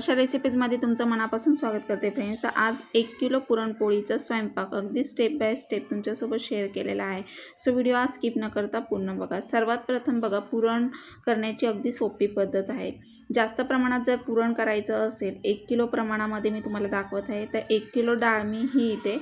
वर्षा रेसिपीजमध्ये तुमचं मनापासून स्वागत करते फ्रेंड्स तर आज एक किलो पुरणपोळीचा स्वयंपाक अगदी स्टेप बाय स्टेप तुमच्यासोबत शेअर केलेला आहे. सो व्हिडिओ आज स्किप न करता पूर्ण बघा. सर्वात प्रथम बघा पुरण करण्याची अगदी सोपी पद्धत आहे. जास्त प्रमाणात जर पुरण करायचं असेल एक किलो प्रमाणामध्ये मी तुम्हाला दाखवत आहे तर एक किलो डाळ मी ही इथे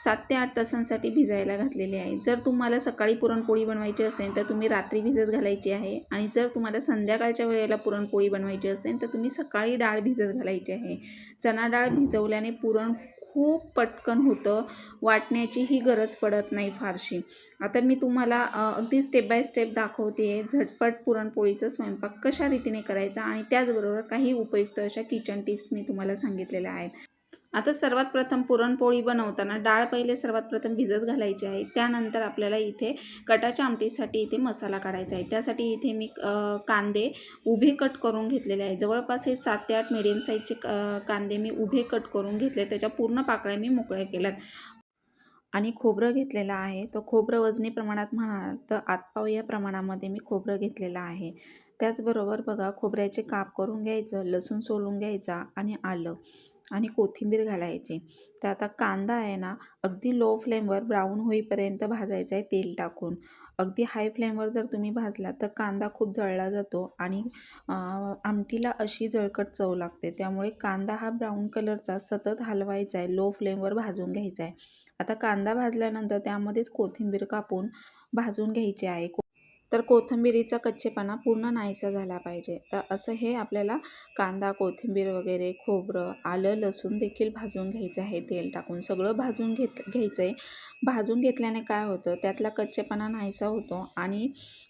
सात ते आठ तासांसाठी भिजायला घातलेली आहे. जर तुम्हाला सकाळी पुरणपोळी बनवायची असेल तर तुम्ही रात्री भिजत घालायची आहे. आणि जर तुम्हाला संध्याकाळच्या वेळेला पुरणपोळी बनवायची असेल तर तुम्ही सकाळी डाळ भिजत घालायची आहे. चणा डाळ भिजवल्याने पुरण खूप पटकन होतं. वाटण्याचीही गरज पडत नाही फारशी. आता मी तुम्हाला अगदी स्टेप बाय स्टेप दाखवते आहे झटपट पुरणपोळीचा स्वयंपाक कशा रीतीने करायचा आणि त्याचबरोबर काही उपयुक्त अशा किचन टिप्स मी तुम्हाला सांगितलेल्या आहेत. आता सर्वात प्रथम पुरणपोळी बनवताना डाळ पहिले सर्वात प्रथम भिजत घालायची आहे. त्यानंतर आपल्याला इथे कटाच्या आमटीसाठी इथे मसाला काढायचा आहे. त्यासाठी इथे मी कांदे उभे कट करून घेतलेले आहे. जवळपास हे सात ते आठ मिडियम साईजचे कांदे मी उभे कट करून घेतले. त्याच्या पूर्ण पाकळ्या मी मोकळ्या केल्यात. आणि खोबरं घेतलेलं आहे. तर खोबरं वजनी प्रमाणात म्हणाल तर आतपाव या प्रमाणामध्ये मी खोबरं घेतलेलं आहे. त्याचबरोबर बघा खोबऱ्याचे काप करून घ्यायचं लसूण सोलून घ्यायचा आणि आलं. आणि कोथिंबीर घालायची. तर आता कांदा आहे ना अगदी लो फ्लेमवर ब्राऊन होईपर्यंत भाजायचा आहे तेल टाकून. अगदी हाय फ्लेमवर जर तुम्ही भाजला तर कांदा खूप जळला जातो आणि आमटीला अशी जळकट चव लागते. त्यामुळे कांदा हा ब्राऊन कलरचा सतत हलवायचा आहे लो फ्लेमवर भाजून घ्यायचा आहे. आता कांदा भाजल्यानंतर त्यामध्येच कोथिंबीर कापून भाजून घ्यायची आहे. तर कोथिंबिरीचा कच्चेपणा पूर्ण नाहीसा झाला पाहिजे. तर असं हे आपल्याला कांदा कोथिंबीर वगैरे खोबरं आलं लसूण देखील भाजून घ्यायचं आहे. तेल टाकून सगळं भाजून घेत घ्यायचं आहे भाजून घेतल्याने काय होतं त्यातला कच्चेपणा नाहीसा होतो आणि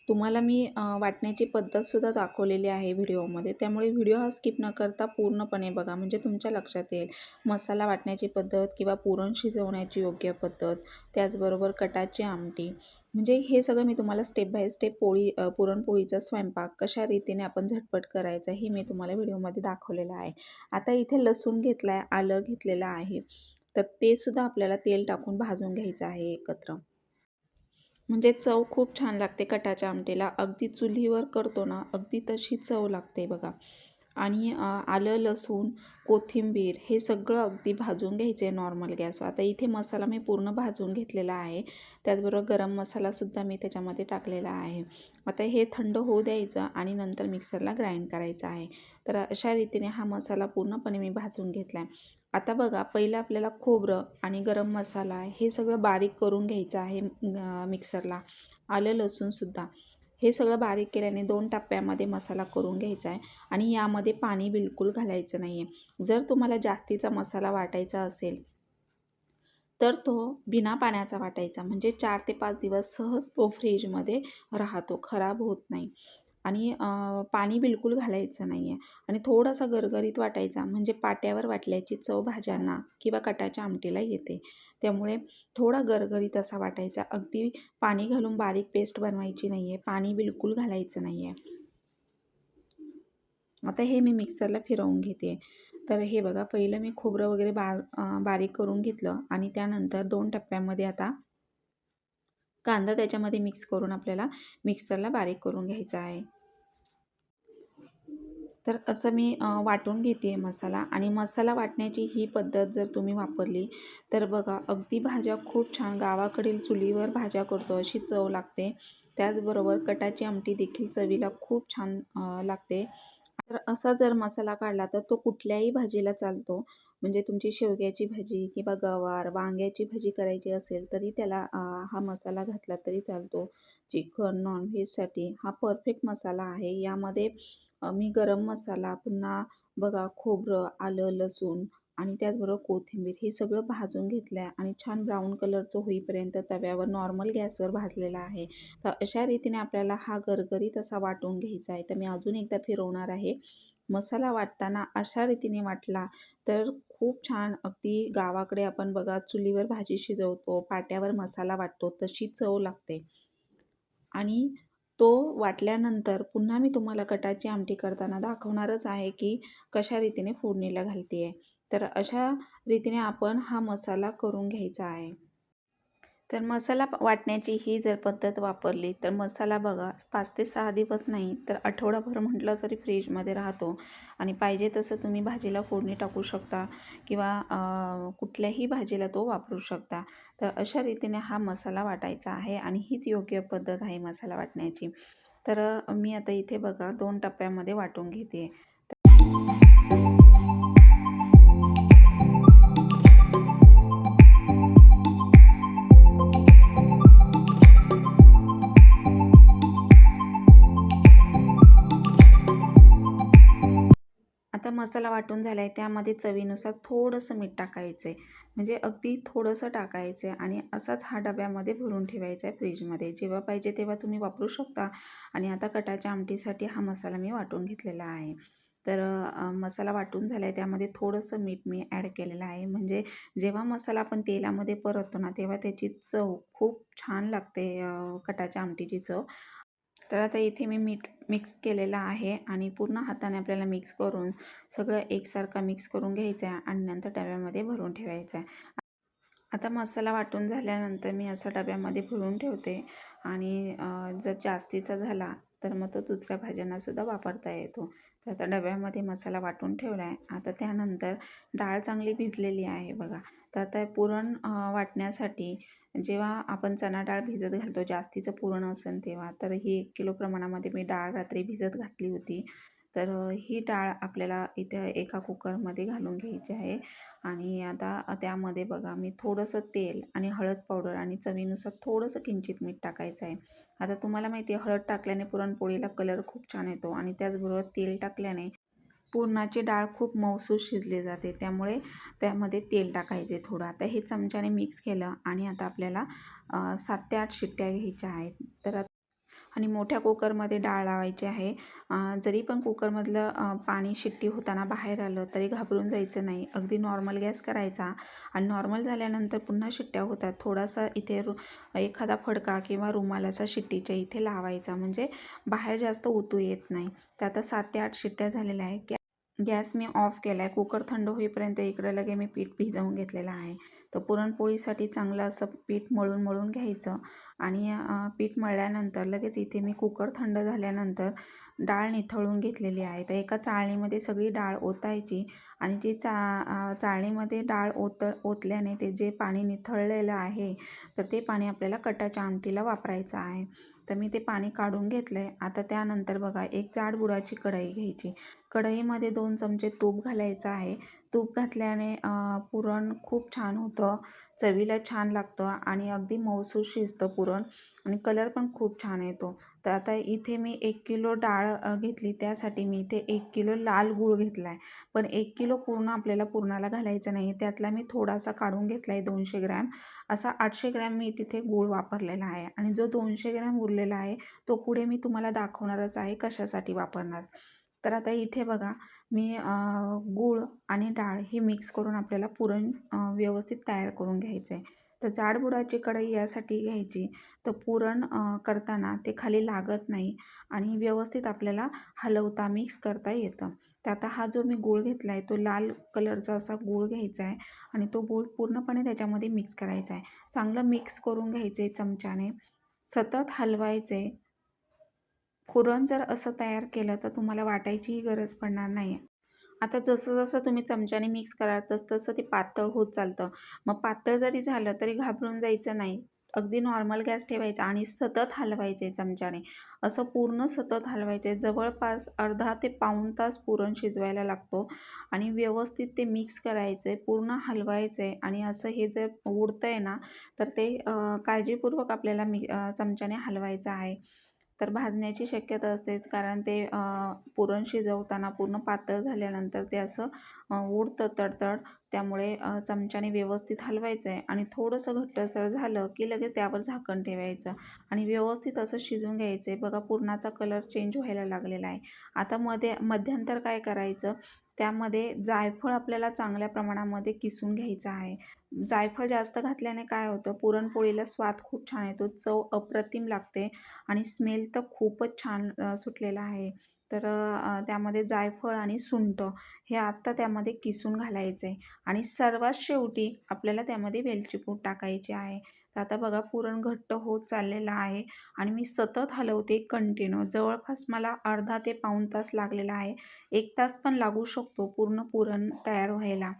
तुम्हाला मी वाटण्याची पद्धतसुद्धा दाखवलेली आहे व्हिडिओमध्ये. त्यामुळे व्हिडिओ हा स्किप न करता पूर्णपणे बघा. म्हणजे तुमच्या लक्षात येईल. मसाला वाटण्याची पद्धत किंवा पुरण शिजवण्याची योग्य पद्धत त्याचबरोबर कटाची आमटी म्हणजे हे सगळं मी तुम्हाला स्टेप बाय स्टेप पोळी पुरणपोळीचा स्वयंपाक कशा रीतीने आपण झटपट करायचा हे मी तुम्हाला व्हिडिओमध्ये दाखवलेलं आहे. आता इथे लसूण घेतला आहे आलं घेतलेलं आहे. तर ते सुद्धा आपल्याला तेल टाकून भाजून घ्यायचं आहे एकत्र. म्हणजे चव खूप छान लागते कटाच्या आमटीला. अगदी चुलीवर करतो ना अगदी तशी चव लागते बघा. आणि आलं लसूण कोथिंबीर हे सगळं अगदी भाजून घ्यायचं आहे नॉर्मल गॅसवर आता इथे मसाला मी पूर्ण भाजून घेतलेला आहे. त्याचबरोबर गरम मसालासुद्धा मी त्याच्यामध्ये टाकलेला आहे. आता हे थंड होऊ द्यायचं आणि नंतर मिक्सरला ग्राइंड करायचं आहे. तर अशा रीतीने हा मसाला पूर्णपणे मी भाजून घेतला आहे आता बघा पहिलं आपल्याला खोबरं आणि गरम मसाला हे सगळं बारीक करून घ्यायचं आहे मिक्सरला. आलं लसूणसुद्धा हे सगळं बारीक केल्याने दोन टप्प्यामध्ये मसाला करून घ्यायचा आहे आणि यामध्ये पाणी बिलकुल घालायचं नाही आहे जर तुम्हाला जास्तीचा मसाला वाटायचा असेल तर तो बिना पाण्याचा वाटायचा. म्हणजे चार ते पाच दिवस सहज तो फ्रीजमध्ये राहतो खराब होत नाही. आणि पाणी बिलकुल घालायचं नाही आहे आणि थोडासा गरगरीत वाटायचा म्हणजे पाट्यावर वाटल्याची चव भाज्यांना किंवा कटाच्या आमटीला येते. त्यामुळे थोडा गरगरीत असा वाटायचा. अगदी पाणी घालून बारीक पेस्ट बनवायची नाही आहे पाणी बिलकुल घालायचं नाही आहे आता हे मी मिक्सरला फिरवून घेते. तर हे बघा पहिलं मी खोबरं वगैरे बा बारीक करून घेतलं आणि त्यानंतर दोन टप्प्यामध्ये आता कांदा त्याच्यामध्ये मिक्स करून आपल्याला मिक्सरला बारीक करून घ्यायचा आहे. तर असं मी वाटून घेते आहे मसाला आणि मसाला वाटण्याची ही पद्धत जर तुम्ही वापरली तर बघा अगदी भाज्या खूप छान गावाकडील चुलीवर भाज्या करतो अशी चव लागते. त्याचबरोबर कटाची आमटी देखील चवीला खूप छान लागते. तर असा जर मसाला काढला तर तो कुठल्याही भाजीला चालतो. म्हणजे तुमची शेवग्याची भाजी किंवा गवार वांग्याची भाजी करायची असेल तरी त्याला हा मसाला घातला तरी चालतो. चिकन नॉनव्हेजसाठी हा परफेक्ट मसाला आहे. यामध्ये मी गरम मसाला पुन्हा बघा खोबरं आलं लसूण आणि त्याचबरोबर कोथिंबीर हे सगळं भाजून घेतलं आहे आणि छान ब्राऊन कलरचं होईपर्यंत तव्यावर नॉर्मल गॅसवर भाजलेला आहे. तर अशा रीतीने आपल्याला हा गरगरीत असा वाटून घ्यायचा आहे. तर मी अजून एकदा फिरवणार आहे. मसाला वाटताना अशा रीतीने वाटला तर खूप छान. अगदी गावाकडे आपण बघा चुलीवर भाजी शिजवतो पाट्यावर मसाला वाटतो तशी चव लागते. आणि तो वाटल्यानंतर पुन्हा मी तुम्हाला कटाची आमटी करताना दाखवणारच आहे की कशा रीतीने फोडणीला घालते आहे तर अशा रीतीने आपण हा मसाला करून घ्यायचा आहे. तर मसाला वाटण्याची ही जर पद्धत वापरली तर मसाला बघा पाच ते सहा दिवस नाही तर आठवडाभर म्हटलं तरी फ्रीजमध्ये राहतो. आणि पाहिजे तसं तुम्ही भाजीला फोडणी टाकू शकता किंवा कुठल्याही भाजीला तो वापरू शकता. तर अशा रीतीने हा मसाला वाटायचा आहे आणि हीच योग्य पद्धत आहे मसाला वाटण्याची. तर मी आता इथे बघा दोन टप्प्यामध्ये वाटून घेते. मसाला वाटून झाला आहे त्यामध्ये चवीनुसार थोडंसं मीठ टाकायचं आहे म्हणजे अगदी थोडंसं टाकायचं आहे आणि असाच हा डब्यामध्ये भरून ठेवायचा आहे फ्रीजमध्ये. जेव्हा पाहिजे तेव्हा तुम्ही वापरू शकता आणि आता कटाच्या आमटीसाठी हा मसाला मी वाटून घेतलेला आहे. तर मसाला वाटून झाला आहे त्यामध्ये थोडंसं मीठ मी ॲड केलेलं आहे. म्हणजे जेव्हा मसाला आपण तेलामध्ये परततो ना तेव्हा त्याची चव खूप छान लागते कटाच्या आमटीची चव. तर आता इथे मी मीठ मिक्स केलेला आहे आणि पूर्ण हाताने आपल्याला मिक्स करून सगळं एकसारखा मिक्स करून घ्यायचं आहे आणि नंतर डब्यामध्ये भरून ठेवायचं आहे. आता मसाला वाटून झाल्यानंतर मी असा डब्यामध्ये भरून ठेवते आणि जर जास्तीचा झाला तर मग तो दुसऱ्या भाज्यांनासुद्धा वापरता येतो. तर आता डब्यामध्ये मसाला वाटून ठेवला आहे. आता त्यानंतर डाळ चांगली भिजलेली आहे बघा. तर आता पुरण वाटण्यासाठी जेव्हा आपण चणा डाळ भिजत घालतो जास्तीचं पुरण असेल तेव्हा तर ही एक किलो प्रमाणामध्ये मी डाळ रात्री भिजत घातली होती. तर ही डाळ आपल्याला इथे एका कुकरमध्ये घालून घ्यायची आहे. आणि आता त्यामध्ये बघा मी थोडंसं तेल आणि हळद पावडर आणि चवीनुसार थोडंसं किंचित मीठ टाकायचं आहे. आता तुम्हाला माहिती आहे हळद टाकल्याने पुरणपोळीला कलर खूप छान येतो आणि त्याचबरोबर तेल टाकल्याने पुरणाची डाळ खूप मऊसूत शिजली जाते. त्यामुळे त्यामध्ये तेल टाकायचे थोडं. आता हे चमच्याने मिक्स केलं आणि आता आपल्याला सात ते आठ शिट्ट्या घ्यायच्या आहेत. तर आणि मोठ्या कुकरमध्ये डाळ लावायची आहे. जरी पण कुकरमधलं पाणी शिट्टी होताना बाहेर आलं तरी घाबरून जायचं नाही. अगदी नॉर्मल गॅस करायचा आणि नॉर्मल झाल्यानंतर पुन्हा शिट्ट्या होतात. थोडासा इथे रु एखादा फडका किंवा रुमालाचा शिट्टीच्या इथे लावायचा. म्हणजे बाहेर जास्त ओतू येत नाही. तर आता सात ते आठ शिट्ट्या झालेल्या आहे गॅस मी ऑफ केला आहे कुकर थंड होईपर्यंत इकडे लगे मी पीठ भिजवून घेतलेलं आहे. तर पुरणपोळीसाठी चांगलं असं पीठ मळून मळून घ्यायचं. आणि पीठ मळल्यानंतर लगेच इथे मी कुकर थंड झाल्यानंतर डाळ निथळून घेतलेली आहे. तर एका चाळणीमध्ये सगळी डाळ ओतायची आणि जी चा चाळणीमध्ये डाळ ओत ओतल्याने ते जे पाणी निथळलेलं आहे तर ते पाणी आपल्याला कटाच्या आमटीला वापरायचं आहे. तर मी ते पाणी काढून घेतलं आहे आता त्यानंतर बघा एक जाड बुडाची कढई घ्यायची. कढईमध्ये दोन चमचे तूप घालायचं आहे. तूप घातल्याने पुरण खूप छान होतं चवीला छान लागतं आणि अगदी मऊसूत शिजतं पुरण आणि कलर पण खूप छान येतो. तर आता इथे मी एक किलो डाळ घेतली. त्यासाठी मी इथे एक किलो लाल गूळ घेतला आहे पण एक किलो पूर्ण आपल्याला पुरणाला घालायचं नाही. त्यातला मी थोडासा काढून घेतला आहे दोनशे ग्रॅम. असा आठशे ग्रॅम मी तिथे गूळ वापरलेला आहे आणि जो दोनशे ग्रॅम उरलेला आहे तो पुढे मी तुम्हाला दाखवणारच आहे कशासाठी वापरणार. तर आता इथे बघा मी गूळ आणि डाळ ही मिक्स करून आपल्याला पुरण व्यवस्थित तयार करून घ्यायचं आहे तर जाडबुडाची कढई यासाठी घ्यायची. तर पुरण करताना ते खाली लागत नाही आणि व्यवस्थित आपल्याला हलवता मिक्स करता येतं. तर आता हा जो मी गूळ घेतला आहे तो लाल कलरचा असा गूळ घ्यायचा आहे आणि तो गूळ पूर्णपणे त्याच्यामध्ये मिक्स करायचा आहे चांगलं मिक्स करून घ्यायचं आहे चमच्याने. सतत हलवायचे पुरण जर असं तयार केलं तर तुम्हाला वाटायचीही गरज पडणार नाही आता जसं जसं तुम्ही चमच्याने मिक्स कराल तसं तसं ते पातळ होत चालतं. मग पातळ जरी झालं तरी घाबरून जायचं नाही. अगदी नॉर्मल गॅस ठेवायचा आणि सतत हलवायचे चमच्याने. असं पूर्ण सतत हलवायचे. जवळपास अर्धा ते पाऊण तास पुरण शिजवायला लागतो आणि व्यवस्थित ते मिक्स करायचे पूर्ण हलवायचे आणि असं हे जे उडतं आहे ना तर ते काळजीपूर्वक आपल्याला मी चमच्याने हलवायचं आहे. तर भाजण्याची शक्यता असते. कारण ते पुरण शिजवताना पूर्ण पातळ झाल्यानंतर ते असं उडतं तडतड. त्यामुळे चमच्याने व्यवस्थित हलवायचं आहे आणि थोडंसं घट्टसर झालं की लगेच त्यावर झाकण ठेवायचं. आणि व्यवस्थित असं शिजून घ्यायचं आहे बघा पुरणाचा कलर चेंज व्हायला लागलेला आहे. आता मध्ये मध्यंतर काय करायचं? त्यामध्ये जायफळ आपल्याला चांगल्या प्रमाणामध्ये किसून घ्यायचं आहे. जायफळ जास्त घातल्याने काय होतं? पुरणपोळीला स्वाद खूप छान येतो चव अप्रतिम लागते आणि स्मेल तर खूपच छान सुटलेला आहे. तर त्यामध्ये जायफळ आणि सुंठ हे आत्ता त्यामध्ये किसून घालायचं आहे आणि सर्वात शेवटी आपल्याला त्यामध्ये वेलचीपूट टाकायचे टाकायची आहे. तर आता बघा पुरण घट्ट होत चाललेलं आहे आणि मी सतत हलवते कंटिन्यू. जवळपास मला अर्धा ते पाऊण तास लागलेला आहे. एक तास पण लागू शकतो पूर्ण पुरण तयार व्हायला.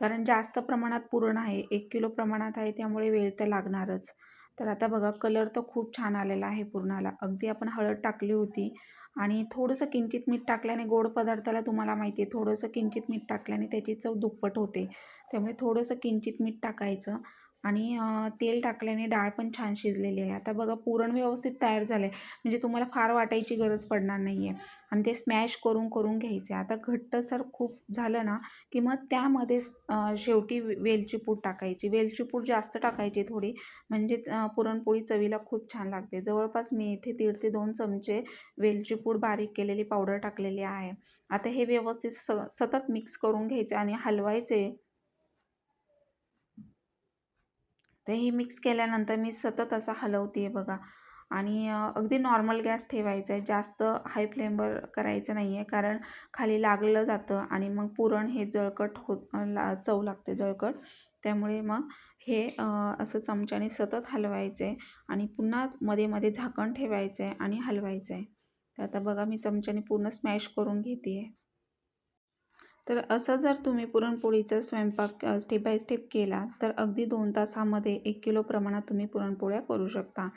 कारण जास्त प्रमाणात पुरण आहे एक किलो प्रमाणात आहे त्यामुळे वेळ तर लागणारच. तर आता बघा कलर तर खूप छान आलेला आहे पुरणाला. अगदी आपण हळद टाकली होती आणि थोडंसं किंचित मीठ टाकल्याने गोड पदार्थाला तुम्हाला माहिती आहे थोडंसं किंचित मीठ टाकल्याने त्याची चव दुप्पट होते. त्यामुळे थोडंसं किंचित मीठ टाकायचं. आणि तेल टाकल्याने डाळ पण छान शिजलेली आहे. आता बघा पुरण व्यवस्थित तयार झालं आहे म्हणजे तुम्हाला फार वाटायची गरज पडणार नाही आहे आणि ते स्मॅश करून करून घ्यायचे. आता घट्टसर खूप झालं ना की मग त्यामध्ये शेवटी वेलची पूड टाकायची. वेलची पूड जास्त टाकायची थोडी. म्हणजेच पुरणपोळी चवीला खूप छान लागते. जवळपास मी इथे दीड ते दोन चमचे वेलची पूड बारीक केलेली पावडर टाकलेली आहे. आता हे व्यवस्थित स सतत मिक्स करून घ्यायचे आणि हलवायचे. तर हे मिक्स केल्यानंतर मी सतत असं हलवते आहे बघा. आणि अगदी नॉर्मल गॅस ठेवायचा आहे जास्त हाय फ्लेमवर करायचं नाही आहे कारण खाली लागलं जातं आणि मग पुरण हे जळकट होत ला चव लागते जळकट. त्यामुळे मग हे असं चमच्याने सतत हलवायचं आहे आणि पुन्हा मध्ये मध्ये झाकण ठेवायचं आहे आणि हलवायचं आहे तर आता बघा मी चमच्याने पूर्ण स्मॅश करून घेते आहे तर असं जर तुम्ही पुरणपोळीचा स्वयंपाक स्टेप बाय स्टेप केला तर अगदी दोन तासामध्ये एक किलो प्रमाणात तुम्ही पुरणपोळ्या करू शकता.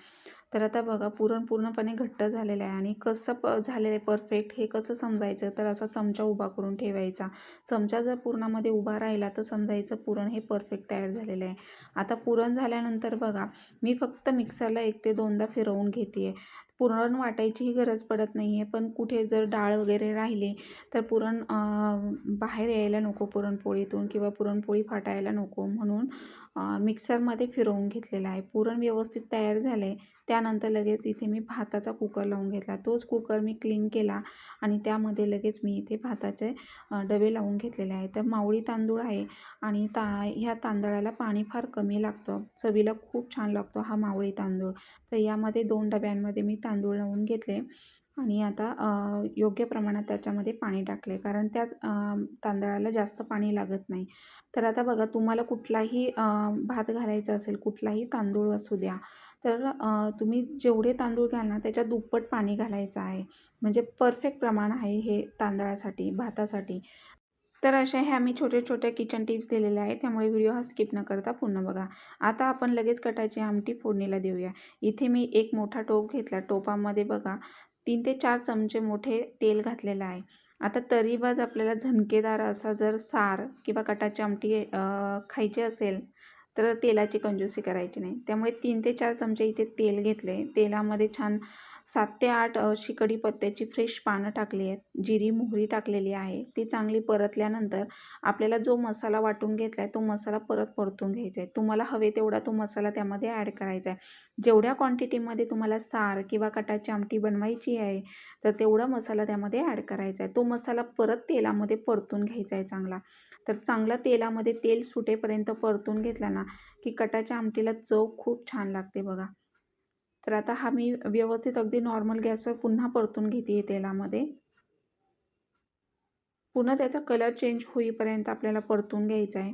तर आता बघा पुरण पूर्णपणे घट्ट झालेलं आहे आणि कसं प झालेलं आहे परफेक्ट हे कसं समजायचं? तर असा चमचा उभा करून ठेवायचा. चमचा जर पुरणामध्ये उभा राहिला तर समजायचं पुरण हे परफेक्ट तयार झालेलं आहे. आता पुरण झाल्यानंतर बघा मी फक्त मिक्सरला एक ते दोनदा फिरवून घेते आहे पुरण वाटायचीही गरज पडत नाही आहे पण कुठे जर डाळ वगैरे राहिली तर पुरण बाहेर यायला नको पुरणपोळीतून किंवा पुरणपोळी फाटायला नको म्हणून मिक्सरमध्ये फिरवून घेतलेला आहे. पुरण व्यवस्थित तयार झालं आहे त्यानंतर लगेच इथे मी भाताचा कुकर लावून घेतला. तोच कुकर मी क्लीन केला आणि त्यामध्ये लगेच मी इथे भाताचे डबे लावून घेतलेले आहे तर मावळी तांदूळ आहे आणि ता ह्या तांदळाला पाणी फार कमी लागतं. चवीला खूप छान लागतो हा मावळी तांदूळ. तर यामध्ये दोन डब्यांमध्ये मी तांदूळ लावून घेतले आणि आता योग्य प्रमाणात त्याच्यामध्ये पाणी टाकले. कारण त्या तांदळाला जास्त पाणी लागत नाही. तर आता बघा तुम्हाला कुठलाही भात घालायचा असेल कुठलाही तांदूळ असू द्या तर तुम्ही जेवढे तांदूळ घ्याल ना त्याच्या दुप्पट पाणी घालायचं आहे. म्हणजे परफेक्ट प्रमाण आहे हे तांदळासाठी भातासाठी. तर अशा ह्या मी छोटे छोटे किचन टिप्स दिलेल्या आहेत. त्यामुळे व्हिडिओ हा स्किप न करता पूर्ण बघा. आता आपण लगेच कटाची आमटी फोडणीला देऊया. इथे मी एक मोठा टोप घेतला. टोपामध्ये बघा तीन ते चार चमचे मोठे तेल घातलेलं आहे. आता तरीबाज आपल्याला झणकेदार असा जर सार किंवा कटाची आमटी खायची असेल तर तेलाची कंजूसी करायची नाही. त्यामुळे तीन ते चार चमचे इथे तेल घेतले. तेलामध्ये छान सात ते आठ अशी कढीपत्त्याची फ्रेश पानं टाकली आहेत. जिरी मोहरी टाकलेली आहे. ती चांगली परतल्यानंतर आपल्याला जो मसाला वाटून घेतला आहे तो मसाला परत परतून घ्यायचा आहे. तुम्हाला हवे तेवढा तो मसाला त्यामध्ये ॲड करायचा आहे. जेवढ्या क्वांटिटीमध्ये तुम्हाला सार किंवा कटाची आमटी बनवायची आहे तर तेवढा मसाला त्यामध्ये ॲड करायचा आहे. तो मसाला परत तेलामध्ये परतून घ्यायचा आहे चांगला. तर चांगला तेलामध्ये तेल सुटेपर्यंत परतून घेतला ना की कटाच्या आमटीला चव खूप छान लागते बघा. तर आता हा मी व्यवस्थित अगदी नॉर्मल गॅसवर पुन्हा परतून घेते तेलामध्ये. पुन्हा त्याचा कलर चेंज होईपर्यंत आपल्याला परतून घ्यायचा आहे.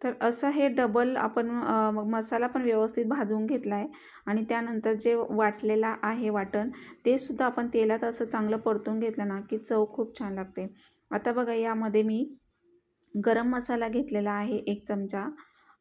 तर असं हे डबल आपण मसाला पण व्यवस्थित भाजून घेतला आहे आणि त्यानंतर जे वाटलेला आहे वाटण ते सुद्धा आपण तेलात असं चांगलं परतून घेतलं ना की चव खूप छान लागते. आता बघा यामध्ये मी गरम मसाला घेतलेला आहे एक चमचा.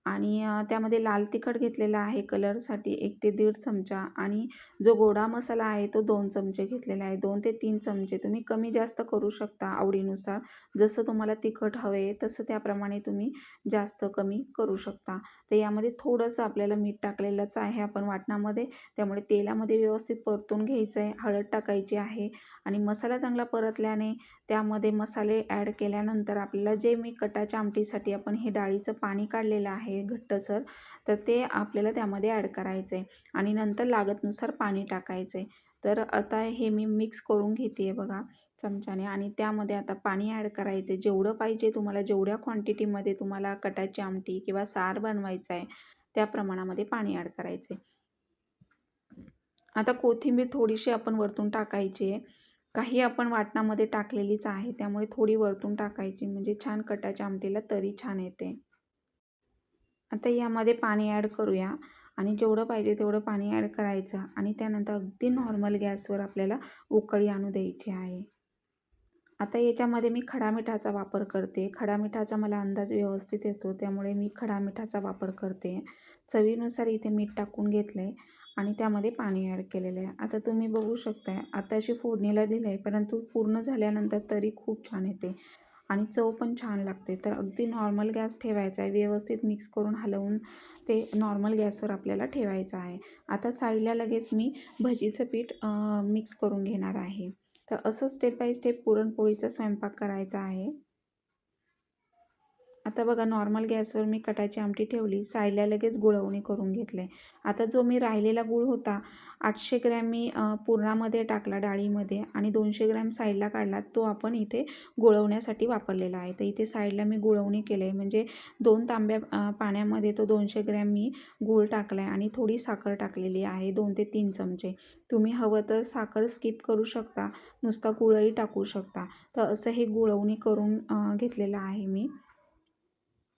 आणि त्यामध्ये लाल तिखट घेतलेला आहे कलरसाठी एक ते दीड चमचा आणि जो गोडा मसाला आहे तो दोन चमचे घेतलेला आहे. दोन ते तीन चमचे तुम्ही कमी जास्त करू शकता आवडीनुसार. जसं तुम्हाला तिखट हवे आहे तसं त्याप्रमाणे तुम्ही जास्त कमी करू शकता. तर यामध्ये थोडंसं आपल्याला मीठ टाकलेलंच आहे आपण वाटणामध्ये. त्यामुळे तेलामध्ये व्यवस्थित परतून घ्यायचं आहे हळद टाकायची आहे आणि मसाला चांगला परतल्याने त्यामध्ये मसाले ॲड केल्यानंतर आपल्याला जे मी कटाच्या आमटीसाठी आपण हे डाळीचं पाणी काढलेलं आहे घट्टसर तर ते आपल्याला त्यामध्ये ॲड करायचं आहे आणि नंतर लागतनुसार पाणी टाकायचं आहे तर आता हे मी मिक्स करून घेते आहे बघा चमच्याने. आणि त्यामध्ये आता पाणी ॲड करायचं आहे जेवढं पाहिजे तुम्हाला जेवढ्या क्वांटिटीमध्ये तुम्हाला कटाची आमटी किंवा सार बनवायचं आहे त्या प्रमाणामध्ये पाणी ॲड करायचं आता कोथिंबीर थोडीशी आपण वरतून टाकायची आहे. काही आपण वाटणामध्ये टाकलेलीच आहे त्यामुळे थोडी वरतून टाकायची. म्हणजे छान कटाच्या आमटीला तरी छान येते. आता यामध्ये पाणी ॲड करूया. आणि जेवढं पाहिजे तेवढं पाणी ॲड करायचं. आणि त्यानंतर अगदी नॉर्मल गॅसवर आपल्याला उकळी आणू द्यायची आहे. आता याच्यामध्ये मी खडा मिठाचा वापर करते. खडा मिठाचा मला अंदाज व्यवस्थित येतो. त्यामुळे मी खडा मिठाचा वापर करते. चवीनुसार इथे मीठ टाकून घेतलं आहे आणि त्यामध्ये पाणी ॲड केलेलं आहे. आता तुम्ही बघू शकताय. आताशी फोडणीला दिलं आहे परंतु पूर्ण झाल्यानंतर तरी खूप छान येते. आणि चव पण छान लागते. तर अगदी नॉर्मल गॅस ठेवायचा आहे. व्यवस्थित मिक्स करून हलवून ते नॉर्मल गॅसवर आपल्याला ठेवायचं आहे. आता साईडला लगेच मी भजीचं पीठ मिक्स करून घेणार आहे. तर असं स्टेप बाय स्टेप पुरणपोळीचा स्वयंपाक करायचा आहे. आता बघा नॉर्मल गॅसवर मी कटाची आमटी ठेवली साईडला लगेच गुळवणी करून घेतले. आता जो मी राहिलेला गुळ होता आठशे ग्रॅम मी पुरणामध्ये टाकला डाळीमध्ये आणि दोनशे ग्रॅम साईडला काढला तो आपण इथे गुळवण्यासाठी वापरलेला आहे. तर इथे साईडला मी गुळवणी केलं आहे म्हणजे दोन तांब्या पाण्यामध्ये तो दोनशे ग्रॅम मी गूळ टाकला आहे आणि थोडी साखर टाकलेली आहे दोन ते तीन चमचे. तुम्ही हवं तर साखर स्किप करू शकता नुसता गुळही टाकू शकता. तर असं हे गुळवणी करून घेतलेलं आहे मी.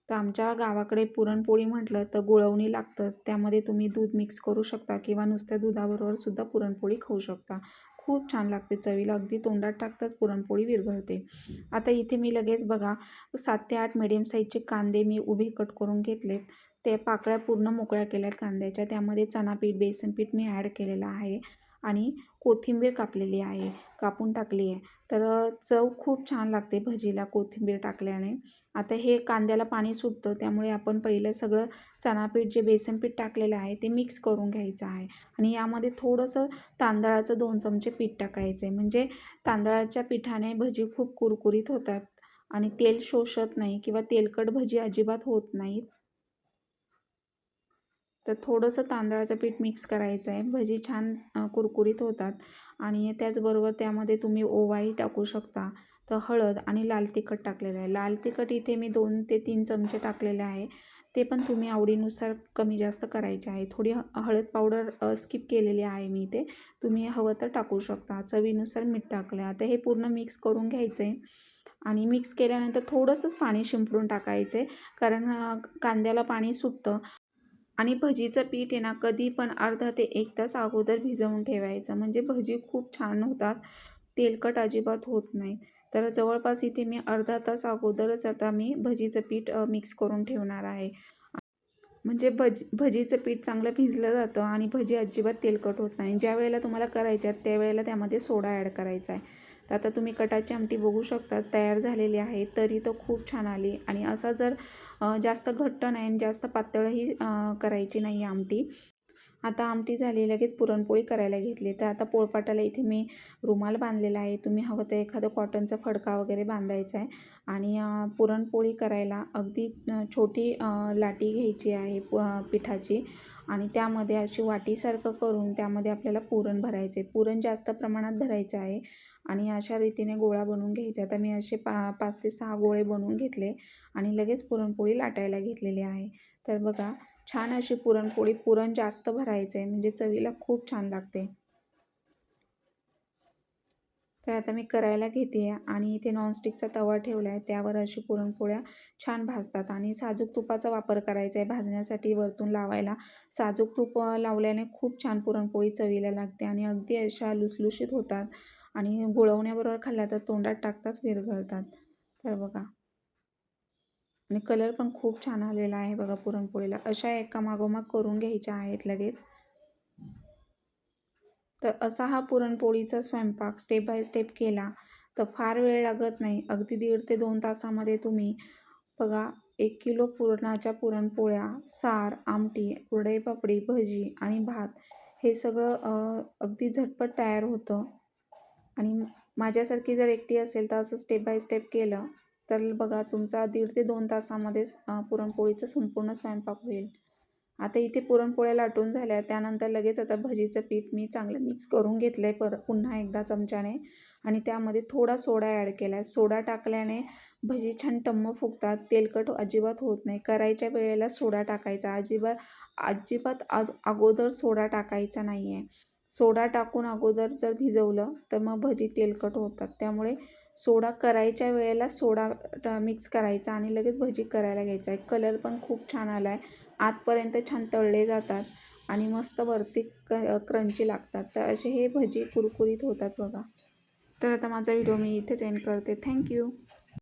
तर आमच्या गावाकडे पुरणपोळी म्हटलं तर गुळवणी लागतंच. त्यामध्ये तुम्ही दूध मिक्स करू शकता किंवा नुसत्या दुधाबरोबर सुद्धा पुरणपोळी खाऊ शकता. खूप छान लागते चवीला. अगदी तोंडात टाकताच पुरणपोळी विरघळते. आता इथे मी लगेच बघा सात ते आठ मिडियम साईजचे कांदे मी उभे कट करून घेतलेत. ते पाकळ्या पूर्ण मोकळ्या केल्यात कांद्याच्या. त्यामध्ये चणापीठ बेसनपीठ मी ॲड केलेलं आहे. आणि कोथिंबीर कापलेली आहे कापून टाकली आहे. तर चव खूप छान लागते भजीला कोथिंबीर टाकल्याने. आता हे कांद्याला पाणी सुटतं त्यामुळे आपण पहिलं सगळं चणापीठ जे बेसनपीठ टाकलेलं आहे ते मिक्स करून घ्यायचं आहे. आणि यामध्ये थोडंसं तांदळाचं दोन चमचे पीठ टाकायचं आहे म्हणजे तांदळाच्या पिठाने भजी खूप कुरकुरीत होतात. आणि तेल शोषत नाही किंवा तेलकट भजी अजिबात होत नाहीत. तर थोडंसं तांदळाचं पीठ मिक्स करायचं आहे. भजी छान कुरकुरीत होतात. आणि त्याचबरोबर त्यामध्ये तुम्ही ओवाही टाकू शकता. तर हळद आणि लाल तिखट टाकलेलं आहे. लाल तिखट इथे मी दोन ते तीन चमचे टाकलेले आहे. ते पण तुम्ही आवडीनुसार कमी जास्त करायचे आहे. थोडी हळद पावडर स्किप केलेली आहे मी इथे. तुम्ही हवं तर टाकू शकता. चवीनुसार मीठ टाकलं. आता हे पूर्ण मिक्स करून घ्यायचं आहे. आणि मिक्स केल्यानंतर थोडंसंच पाणी शिंपडून टाकायचं आहे. कारण कांद्याला पाणी सुटतं. आणि भजीचं पीठ आहे ना कधी पण अर्धा ते एक तास अगोदर भिजवून ठेवायचं. म्हणजे भजी खूप छान होतात. तेलकट अजिबात होत नाहीत. तर जवळपास इथे मी अर्धा तास अगोदरच आता मी भजीचं पीठ मिक्स करून ठेवणार आहे. म्हणजे भज भजीचं पीठ चांगलं भिजलं जातं आणि भजी अजिबात तेलकट होत नाही. ज्या वेळेला तुम्हाला करायच्या त्यावेळेला त्यामध्ये सोडा ॲड करायचा आहे. तर आता तुम्ही कटाची आमटी बघू शकता तयार झालेली आहे. तरी तो खूप छान आली. आणि असा जर जास्त घट्ट नाही आणि जास्त पातळही करायची नाही आमटी. आता आमटी झाली लगेच पुरणपोळी करायला घेतली. तर आता पोळपाटाला इथे मी रुमाल बांधलेला आहे. तुम्ही हवं तर एखादं कॉटनचा फडका वगैरे बांधायचा आहे. आणि पुरणपोळी करायला अगदी छोटी लाटी घ्यायची आहे पिठाची. आणि त्यामध्ये अशी वाटीसारखं करून त्यामध्ये आपल्याला पुरण भरायचे पुरण जास्त प्रमाणात भरायचं आहे आणि अशा रीतीने गोळा बनवून घ्यायचा. आता मी असे पा पाच ते सहा गोळे बनवून घेतले आणि लगेच पुरणपोळी लाटायला घेतलेली आहे. तर बघा छान अशी पुरणपोळी पुरण जास्त भरायचं आहे म्हणजे चवीला खूप छान लागते. तर आता मी करायला घेते आहे आणि इथे नॉनस्टिकचा तवा ठेवला आहे त्यावर अशी पुरणपोळ्या छान भाजतात आणि साजूक तुपाचा वापर करायचा आहे भाजण्यासाठी वरतून लावायला. साजूक तूप लावल्याने खूप छान पुरणपोळी चवीला लागते आणि अगदी अशा लुसलुशीत होतात आणि गुळवण्याबरोबर खाल्ल्या तर तोंडात टाकताच विरघळतात. तर बघा. आणि कलर पण खूप छान आलेला आहे बघा पुरणपोळीला. अशा एका मागोमाग करून घ्यायच्या आहेत लगेच. तर असा हा पुरणपोळीचा स्वयंपाक स्टेप बाय स्टेप केला. तर फार वेळ लागत नाही. अगदी दीड ते दोन तासामध्ये तुम्ही बघा एक किलो पुरणाच्या पुरणपोळ्या सार आमटी कुरडई पापडी भजी आणि भात हे सगळं अगदी झटपट तयार होतं. आणि माझ्यासारखी जर एकटी असेल तर असं स्टेप बाय स्टेप केलं तर बघा तुमचा दीड ते दोन तासामध्ये पुरणपोळीचं संपूर्ण स्वयंपाक होईल. आता इथे पुरणपोळ्या लाटून झाल्या. त्यानंतर लगेच आता भजीचं पीठ मी चांगलं मिक्स करून घेतलं आहे पर पुन्हा एकदा चमच्याने. आणि त्यामध्ये थोडा सोडा ॲड केला आहे सोडा टाकल्याने भजी छान टम्म फुगतात. तेलकट अजिबात होत नाही. करायच्या वेळेला सोडा टाकायचा. अजिबात अजिबात अगोदर सोडा टाकायचा नाही आहे सोडा टाकून अगोदर जर भिजवलं तर मग भजी तेलकट होतात. त्यामुळे सोडा करायच्या वेळेला सोडा मिक्स करायचा आणि लगेच भजी करायला घ्यायचा. आहे कलर पण खूप छान आला आहे आतपर्यंत छान तळले जातात आणि मस्त वरती क क्रंची लागतात. तर असे हे भजी कुरकुरीत होतात बघा. तर आता माझा व्हिडिओ मी इथेच एंड करते. थँक्यू